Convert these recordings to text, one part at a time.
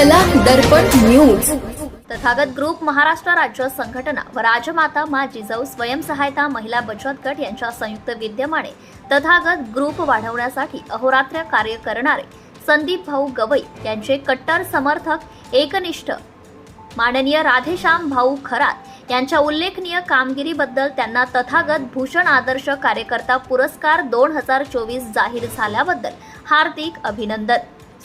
दर्पण news. Tathagat group Maharashtra राज्य संघटना व राजमाता मा जिजाऊ स्वयंसहायता महिला बचत गट यांच्या संयुक्त विद्यमाने तथागत ग्रुप वाढवण्यासाठी अहोरात्र कार्य करणारे संदीप भाऊ गवई यांचे कट्टर समर्थक एकनिष्ठ. माननीय राधेश्याम भाऊ खरात यांच्या उल्लेखनीय कामगिरीबद्दल त्यांना तथागत भूषण आदर्श कार्यकर्ता पुरस्कार दोन हजार चोवीस जाहीर झाल्याबद्दल हार्दिक अभिनंदन.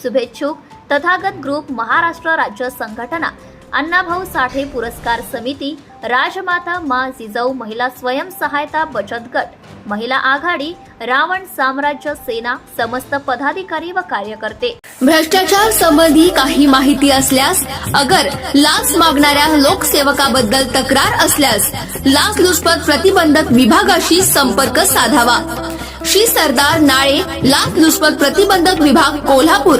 शुभेच्छुक तथागत ग्रुप महाराष्ट्र राज्य संघटना अण्णाभाऊ साठे पुरस्कार समिती राजमाता मा जिजाऊ महिला स्वयंसहायता बचत गट महिला आघाडी रावण साम्राज्य सेना समस्त पदाधिकारी व कार्यकर्ते. भ्रष्टाचार संबंधी काही माहिती असल्यास अगर लाच मागणाऱ्या लोकसेवकाबद्दल तक्रार असल्यास लाच लुचपत प्रतिबंधक विभागाशी संपर्क साधावा. श्री सरदार नाळे लाच लुचपत प्रतिबंधक विभाग कोल्हापूर.